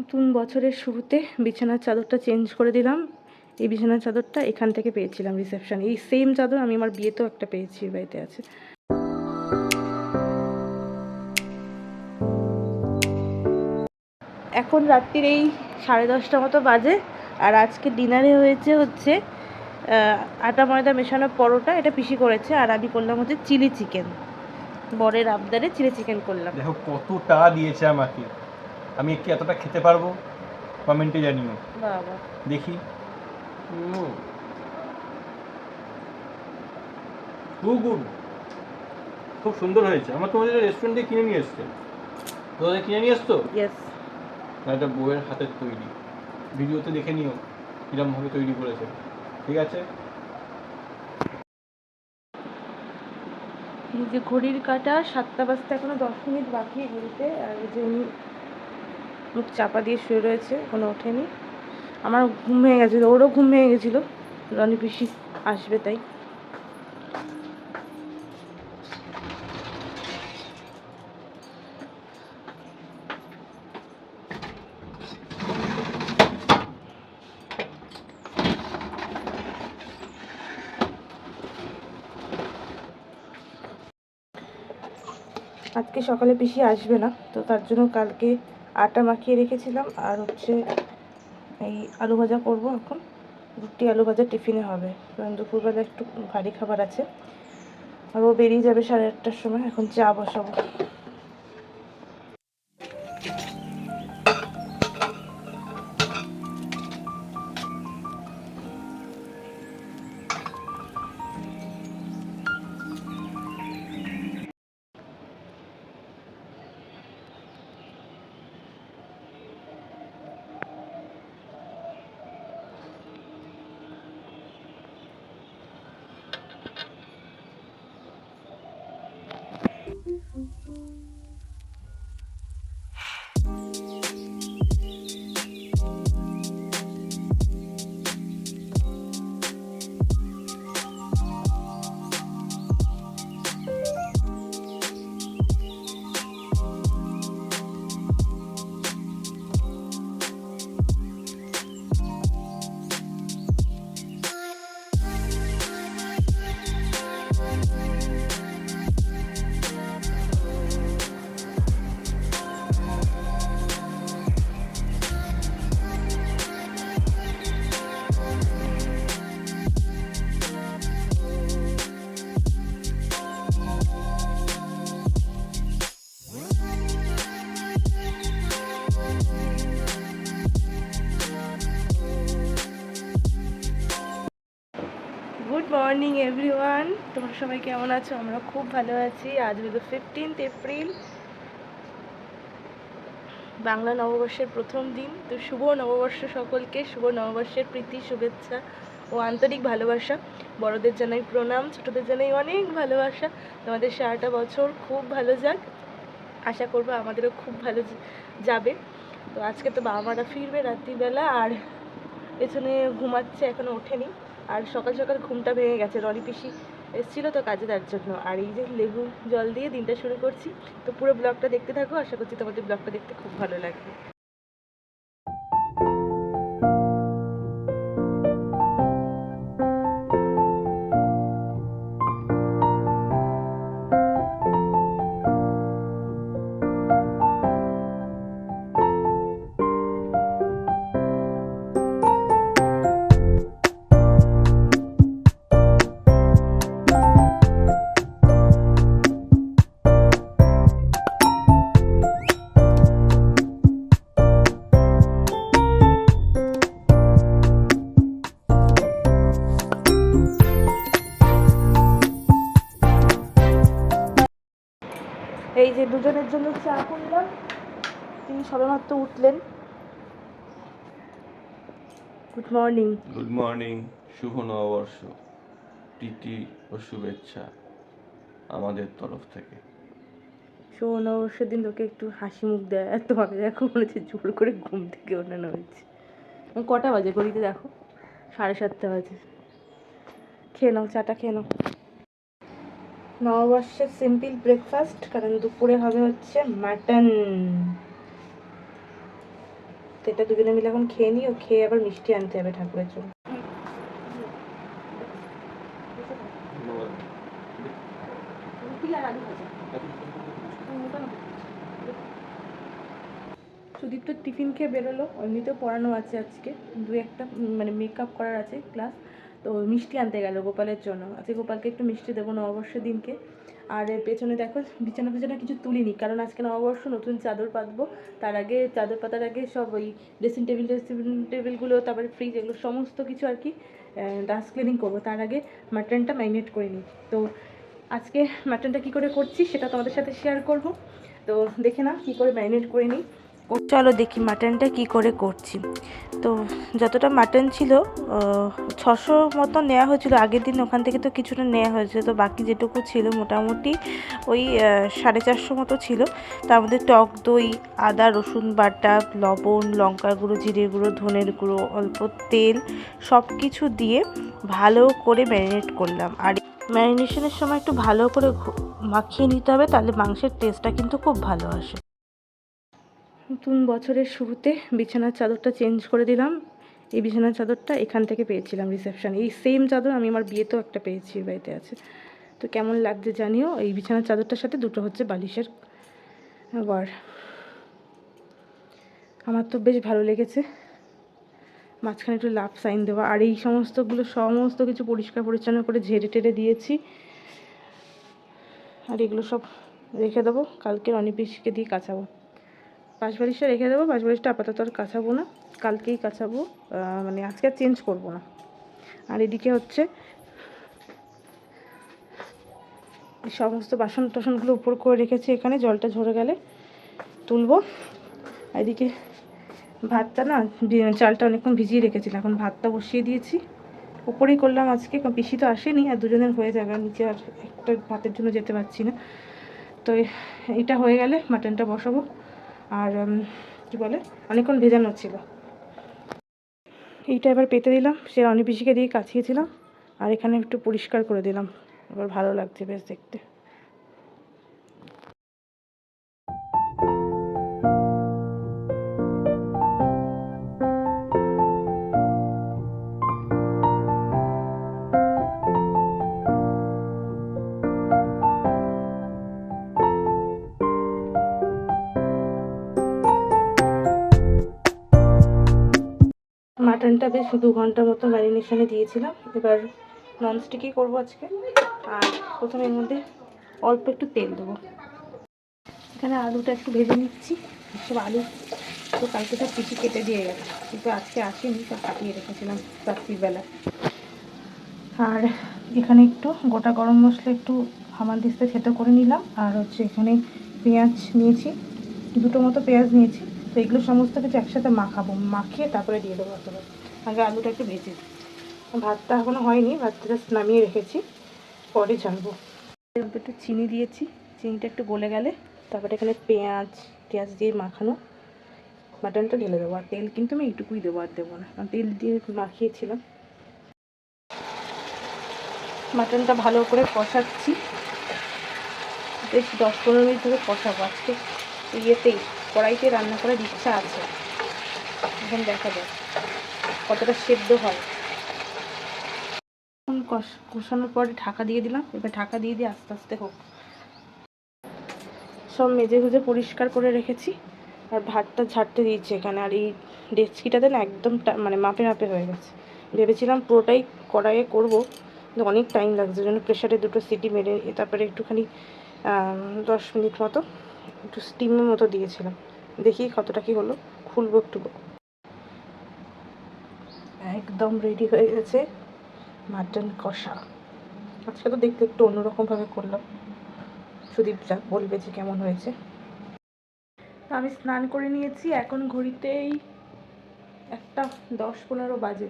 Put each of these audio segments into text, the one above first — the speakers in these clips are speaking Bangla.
নতুন বছরের শুরুতে বিছানার চাদরটা চেঞ্জ করে দিলাম। এই বিছানার চাদরটা এখান থেকে পেয়েছিলাম রিসেপশন এই সেম চাদর আমি আমার বিয়েতেও একটা পেয়েছি বাড়িতে আছে। এখন রাত্রির এই সাড়ে দশটা মতো বাজে, আর আজকে ডিনারে হয়েছে হচ্ছে আটা ময়দা মেশানো পরোটা, এটা পিসি করেছে, আর আমি করলাম হচ্ছে চিলি চিকেন। বরের আবদারে চিলি চিকেন করলাম। দেখো কতটা দিয়েছে আমাকে। আমি কি এতটা খেতে পারব? কমেন্টে জানিও। বাবা। দেখি। গুড। খুব সুন্দর হয়েছে। আমার তোমাদের রেস্টুরেন্টে কিনে নিয়ে এসছে। তোমাদের কিনে নিয়ে এসছো? এটা বউয়ের হাতের তৈরি। ভিডিওতে দেখে নিও কিরম ভাবে তৈরি করেছে। ঠিক আছে? এই যে ঘড়ির কাটা সাতটা বাজতে এখনও দশ মিনিট বাকি ঘড়িতে। আর যে উনি মুখ চাপা দিয়ে শুয়ে রয়েছে কোনো ওঠেনি। আমার ঘুম ভেঙে গেছিল, ওরও ঘুম ভেঙে গেছিল। রনি পিসি আসবে তাই। আজকে সকালে পিসি আসবে না, তো তার জন্য কালকে আটা মাখিয়ে রেখেছিলাম, আর হচ্ছে এই আলু ভাজা করব এখন। রুটি আলু ভাজা টিফিনে হবে। কারণ দুপুরবেলা একটু ভারী খাবার আছে। আর ও বেরিয়ে যাবে সাড়ে আটটার সময়, এখন চা বসাবো। সবাই কেমন আছো? আমরা খুব ভালো আছি। আজ হলো ফিফটিন্থ এপ্রিল বাংলা নববর্ষের প্রথম দিন। তো শুভ নববর্ষ সকলকে। শুভ নববর্ষের প্রীতি, শুভেচ্ছা ও আন্তরিক ভালোবাসা। বড়দের জানাই প্রণাম, ছোটদের জানাই অনেক ভালোবাসা। তোমাদের সারাটা বছর খুব ভালো যাক। আশা করব আমাদেরও খুব ভালো যাবে। তো আজকে তো বাবা মারা ফিরবে রাত্রিবেলা আর পেছনে ঘুমাচ্ছে, এখনও ওঠেনি। আর সকাল সকাল ঘুমটা ভেঙে গেছে। রনি পিসি এসেছিল তো কাজে তার জন্য। আর এই যে লেবু জল দিয়ে দিনটা শুরু করছি, তো পুরো ব্লগটা দেখতে থাকো। আশা করছি তোমাদের ব্লগটা দেখতে খুব ভালো লাগবে। এই যে দুজনের জন্য চা করলাম। তিনি সবেমাত্র উঠলেন। গুড মর্নিং গুড মর্নিং শুভ নববর্ষ। প্রীতি ও শুভেচ্ছা আমাদের তরফ থেকে। শুভ নববর্ষের দিন তোকে একটু হাসি মুখ দেয়। আর তোমাকে দেখো মনে হচ্ছে জোর করে ঘুম থেকে ওঠানো হয়েছে। কটা বাজে? ঘড়িতে দেখো সাড়ে সাতটা বাজে। খেয়ে নাও চাটা খেয়ে নাও। নববর্ষের সিম্পল ব্রেকফাস্ট, কারণ দুপুরে হবে হচ্ছে মাটন। তো এটা দুজনে মিলে এখন খেয়ে নিই ও খেয়ে আবার মিষ্টি আনতে হবে ঠাকুরের জন্য। সুদীপ তো টিফিন খেয়ে বেরোলো এমনিতেও পড়ানো আছে আজকে। দু একটা মানে মেকআপ করার আছে ক্লাস তো মিষ্টি আনতে গেল গোপালের জন্য। আজকে গোপালকে একটু মিষ্টি দেবো নববর্ষের দিনকে। আর পেছনে দেখো, বিছানা ফিছানা কিছু তুলিনি, কারণ আজকে নববর্ষ, নতুন চাদর পাতবো। তার আগে চাদর পাতার আগে সব ওই ড্রেসিং টেবিল ড্রেসিং টেবিলগুলো তারপরে ফ্রিজ এগুলো, সমস্ত কিছু আর কি ডাস্ট ক্লিনিং করব। তার আগে মাটনটা ম্যারিনেট করে নিই। তো আজকে মাটনটা কী করে করছি, সেটা তোমাদের সাথে শেয়ার করব। তো দেখে না কী করে ম্যারিনেট করে নিই। চলো দেখি মাটনটা কি করে করছি। তো যতটা মাটন ছিল ছশো মতো নেওয়া হয়েছিল। আগের দিন ওখান থেকে তো কিছুটা নেওয়া হয়েছে তো বাকি যেটুকু ছিল মোটামুটি ওই সাড়ে চারশো মতো ছিল। তার মধ্যে টক দই, আদা, রসুন বাটা, লবণ লঙ্কা গুঁড়ো জিরে গুঁড়ো, ধনের গুঁড়ো, অল্প তেল সব কিছু দিয়ে ভালো করে ম্যারিনেট করলাম। আর ম্যারিনেশনের সময় একটু ভালো করে মাখিয়ে নিতে হবে, তাহলে মাংসের টেস্টটা কিন্তু খুব ভালো আসে। নতুন বছরের শুরুতে বিছানার চাদরটা চেঞ্জ করে দিলাম। এই বিছানার চাদরটা এখান থেকে পেয়েছিলাম রিসেপশন এই সেম চাদর আমি আমার বিয়েতেও একটা পেয়েছি বাড়িতে আছে। তো কেমন লাগছে জানিও? এই বিছানার চাদরটার সাথে দুটো হচ্ছে বালিশের ওয়ার। আমার তো বেশ ভালো লেগেছে। মাঝখানে একটু লাভ সাইন দেওয়া। আর এই সমস্তগুলো, সমস্ত কিছু পরিষ্কার পরিচ্ছন্ন করে ঝেড়ে টেড়ে দিয়েছি। আর এগুলো সব রেখে দেবো। কালকে অনিপিসকে দিয়ে কাচাবো। পাশ বালিশটা রেখে দেবো পাশ বালিশটা আপাতত আর কাচাবো না। কালকেই কাচাবো মানে আজকে চেঞ্জ করব না। আর এদিকে হচ্ছে সমস্ত বাসন টাসনগুলো উপর করে রেখেছি এখানে, জলটা ঝরে গেলে তুলবো। এদিকে ভাতটা না চালটা অনেকক্ষণ ভিজিয়ে রেখেছিলাম, এখন ভাতটা বসিয়ে দিয়েছি। উপরেই করলাম আজকে পিসি তো আসেনি, আর দুজনের হয়ে যাবে, আর নিচে আর একটা ভাতের জন্য যেতে পারছি না। তো এটা হয়ে গেলে মাটনটা বসাবো। আর কী বলে, অনেকক্ষণ ভেজানো ছিল। এইটা এবার পেতে দিলাম, সে অনেক বেশিকে দিয়ে কাছিয়েছিলাম, আর এখানে একটু পরিষ্কার করে দিলাম। এবার ভালো লাগছে বেশ দেখতে। মাটনটা বেশ দু ঘণ্টা মতো ম্যারিনেশনে দিয়েছিলাম। এবার ননস্টিকই করব আজকে। আর প্রথমে এর মধ্যে অল্প একটু তেল দেবো। এখানে আলুটা একটু ভেজে নিচ্ছি। সব আলু তো কালকে সব পিসি কেটে দিয়ে গেছে। কিন্তু আজকে আসেনি, সব কাটিয়ে রেখেছিলাম রাত্রিবেলা। আর এখানে একটু গোটা গরম মশলা একটু হামান দিস্তে থেতো করে নিলাম। আর হচ্ছে এখানে পেঁয়াজ নিয়েছি। দুটো মতো পেঁয়াজ নিয়েছি। তো এগুলো সমস্ত কিছু একসাথে মাখাবো, মাখিয়ে তারপরে দিয়ে দেবো অতবার আগে আলুটা একটু ভেজে। ভাতটা এখনও হয়নি, ভাতটা নামিয়ে রেখেছি, পরে অল্প একটু চিনি দিয়েছি, চিনিটা একটু গলে গেলে তারপরে এখানে পেঁয়াজ পেঁয়াজ দিয়ে মাখানো মাটনটা ঢেলে দেবো। আর তেল কিন্তু আমি এইটুকুই দেবো, আর দেবো না, কারণ তেল দিয়ে মাখিয়েছিলাম। মাটনটা ভালো করে কষাচ্ছি, বেশ দশ পনেরো মিনিট ধরে কষাবো। আজকে ইয়েতেই কড়াইতে রান্না করার ইচ্ছা আছে। এখন দেখা যাক কতটা সেদ্ধ হয়। এখন কষ- কষানোর পরে ঢাকা দিয়ে দিলাম। এবার ঢাকা দিয়ে দিয়ে আস্তে আস্তে হোক। সব মেজে গুজে পরিষ্কার করে রেখেছি। আর ভাতটা ঝাড়তে দিয়েছি এখানে। আর এই ডেচকিটাতে না একদম মানে মাপে মাপে হয়ে গেছে। ভেবেছিলাম পুরোটাই কড়াইয়ে করব। কিন্তু অনেক টাইম লাগছে। জন্য প্রেশারে দুটো সিটি মেরে তারপরে একটুখানি দশ মিনিট মতো একটু স্টিমের মতো দিয়েছিলাম। দেখি কতটা কি হলো। খুলবো একটু। একদম রেডি হয়ে গেছে মাটন কষা। আজকে তো দেখতে একটু অন্যরকমভাবে করলাম। সুদীপ যা বলবে যে কেমন হয়েছে। আমি স্নান করে নিয়েছি। এখন ঘড়িতেই একটা দশ পনেরো বাজে।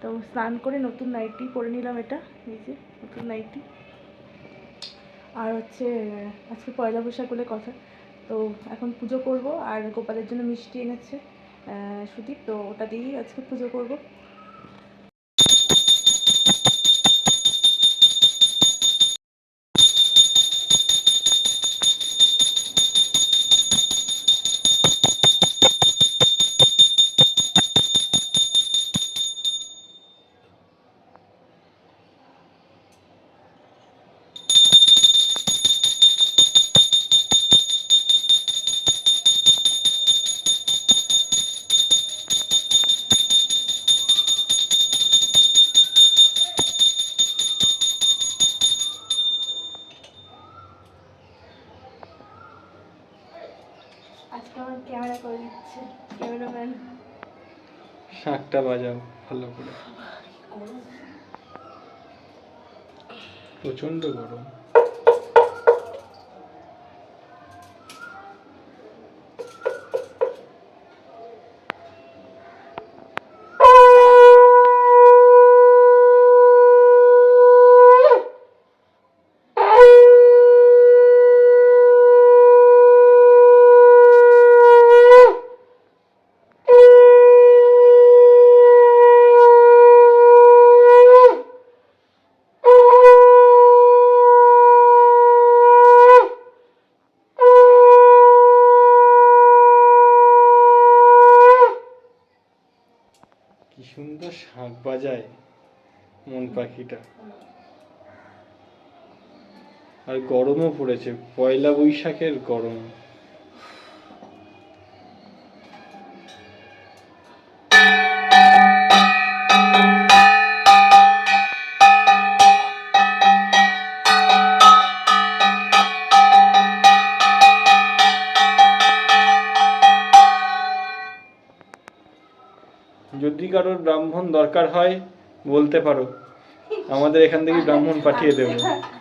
তো স্নান করে নতুন নাইটি পরে নিলাম এটা। এই যে, নতুন নাইটি আর হচ্ছে, আজকে পয়লা বৈশাখ বলে কথা। তো এখন পুজো করব, আর গোপালের জন্য মিষ্টি এনেছে সুদীপ। তো ওটা দিয়েই আজকে পুজো করব। শাঁখটা বাজাও ভালো করে। প্রচণ্ড গরম কি সুন্দর বাজায় মন পাখিটা। আর গরমও পড়েছে পয়লা বৈশাখের গরম। দরকার হয় বলতে পারো। আমাদের এখান থেকে ব্রাহ্মণ পাঠিয়ে দেবো।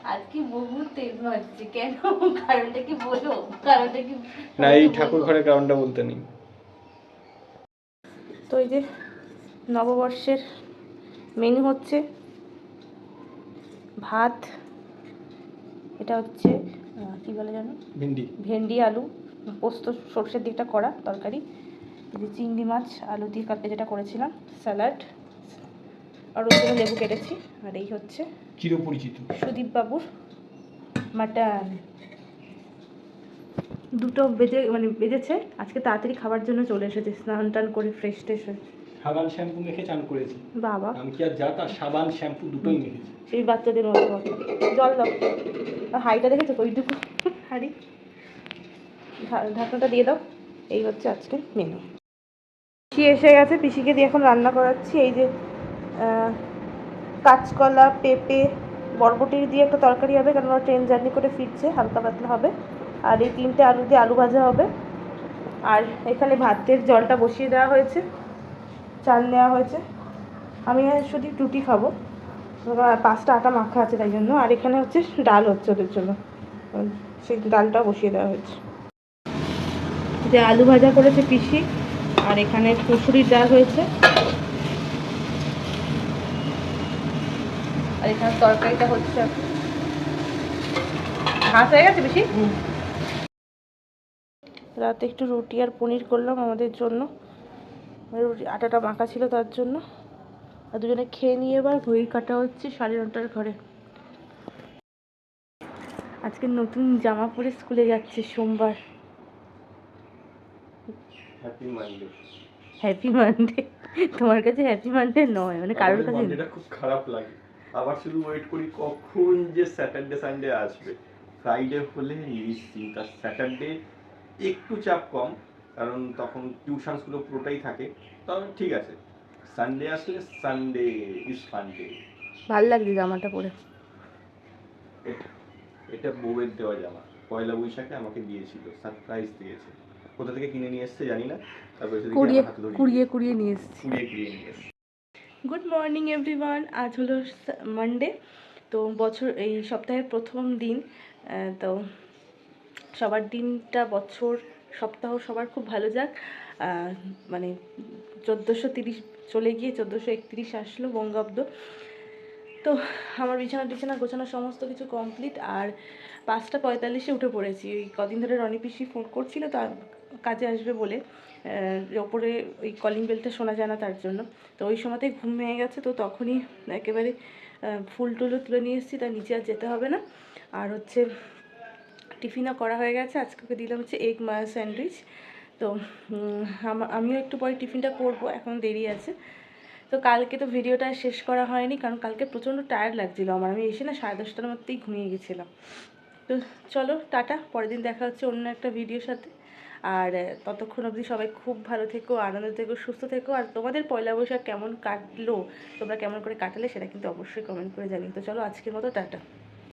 আজকে বহু তেল হচ্ছে কেন? কারণটা কি বলো? কারণটা কি না এই ঠাকুর ঘরের কারণটা বলতে নেই। তো এই যে নববর্ষের মেনু হচ্ছে ভাত এটা হচ্ছে আহ, কি বলে জানো ভেন্ডি। ভেন্ডি আলু পোস্ত সর্ষের দিকটা করা তরকারি। যে চিংড়ি মাছ আলু দিয়ে কালকে যেটা করেছিলাম স্যালাড আর ওর জন্য লেবু কেটেছি। আর এই হচ্ছে চিরপরিচিত সুদীপ বাবুর মাটন। দুটো বেজে মানে বেজেছে। আজকে তাড়াতাড়ি খাবার জন্য চলে এসেছে স্নান টান করে ফ্রেশ ট্রেশ হয়ে। সাবান শ্যাম্পু মেখে চান করেছি। বাবা। আমি কি আর যা তা সাবান শ্যাম্পু দুটোই মেখেছি। সেই বাচ্চাদের মতো জল দাও। আর হাঁড়িটা দেখেছ তো? ওইটুকু হাঁড়ি। ঢাকনাটা দিয়ে দাও। এই হচ্ছে আজকে মেনু পিসি এসে গেছে, পিসিকে দিয়ে এখন রান্না করাচ্ছি। এই যে কাঁচকলা, পেঁপে বরবটি দিয়ে একটা তরকারি হবে, কারণ ওরা ট্রেন জার্নি করে ফিরছে, হালকা পাতলা হবে। আর এই তিনটে আলু দিয়ে আলু ভাজা হবে। আর এখানে ভাতের জলটা বসিয়ে দেওয়া হয়েছে, চাল নেওয়া হয়েছে। আমি শুধু রুটি খাব। পাঁচটা আটা মাখা আছে তাই জন্য। আর এখানে হচ্ছে ডাল হচ্ছে ওদের জন্য। সেই ডালটা বসিয়ে দেওয়া হয়েছে। যে আলু ভাজা করেছে পিসি আর এখানে মুসুরির ডাল হয়েছে। আর এখানে তরকারিটা হচ্ছে। ভাত হয়ে গেছে বেশি? রাতে একটু রুটি আর পনির করলাম আমাদের জন্য। রুটি আটাটা মাখা ছিল তার জন্য। আর দুজনে খেয়ে নিয়ে এবার ঘড়ির কাটা হচ্ছে সাড়ে নটার ঘরে। আজকে নতুন জামা পরে স্কুলে যাচ্ছে সোমবার। হ্যাপি মানডে হ্যাপি মানডে তোমার কাছে হ্যাপি মানডে নয় মানে কারোর কাছে মানডেটা খুব খারাপ লাগে। আবার শুধু ওয়েট করি কখন যে স্যাটারডে সানডে আসবে। ফ্রাইডে হলে নিশ্চিন্ত আর স্যাটারডে একটু চাপ কম কারণ তখন টিউশনসগুলো পুরোটাই থাকে। তবে ঠিক আছে। সানডে আসলে সানডে ইজ ফান্ডে ভালো লাগছে জামাটা পরে। এটা বউয়ের দেওয়া জামা। পয়লা বৈশাখে আমাকে দিয়েছিল সারপ্রাইজ দিয়েছে। কোথা থেকে কিনে নিয়ে এসছে জানি না। তারপরে কুড়িয়ে কুড়িয়ে কুড়িয়ে নিয়ে এসেছি। কুড়িয়ে কুড়িয়ে নিয়ে এসছে। গুড মর্নিং এভরিওয়ান আজ হলো মানডে তো বছর এই সপ্তাহের প্রথম দিন তো সবার দিনটা বছর সপ্তাহ সবার খুব ভালো যাক। মানে চোদ্দোশো তিরিশ চলে গিয়ে চোদ্দোশো একত্রিশ আসলো বঙ্গাব্দ। তো আমার বিছানা টিছানা গোছানো সমস্ত কিছু কমপ্লিট আর পাঁচটা পঁয়তাল্লিশে উঠে পড়েছি। ওই কদিন ধরে রনি পিসি ফোন করছিল তার কাজে আসবে বলে ওপরে ওই কলিং বেলটা শোনা যায় না তার জন্য। তো ওই সময়তেই ঘুম ভেঙে গেছে, তো তখনই একেবারে ফুল টুলও তুলে নিয়ে এসেছি, তার নিচে আর যেতে হবে না। আর হচ্ছে, টিফিনও করা হয়ে গেছে, আজকে ওকে দিলাম হচ্ছে এগ মায়া স্যান্ডউইচ তো আমিও একটু পরে টিফিনটা করব, এখন দেরি আছে। তো কালকে তো ভিডিওটা শেষ করা হয়নি, কারণ কালকে প্রচণ্ড টায়ার্ড লাগছিল আমার। আমি এসে না সাড়ে দশটার মধ্যেই ঘুমিয়ে গেছিলাম। তো চলো, টাটা, পরের দিন দেখা হচ্ছে অন্য একটা ভিডিওর সাথে। আর ততক্ষণ অবধি সবাই খুব ভালো থেকো, আনন্দ থেকো, সুস্থ থেকো। আর তোমাদের পয়লা বৈশাখ কেমন কাটলো, তোমরা কেমন করে কাটালে সেটা কিন্তু অবশ্যই কমেন্ট করে জানিও। তো চলো আজকের মতো, টাটা।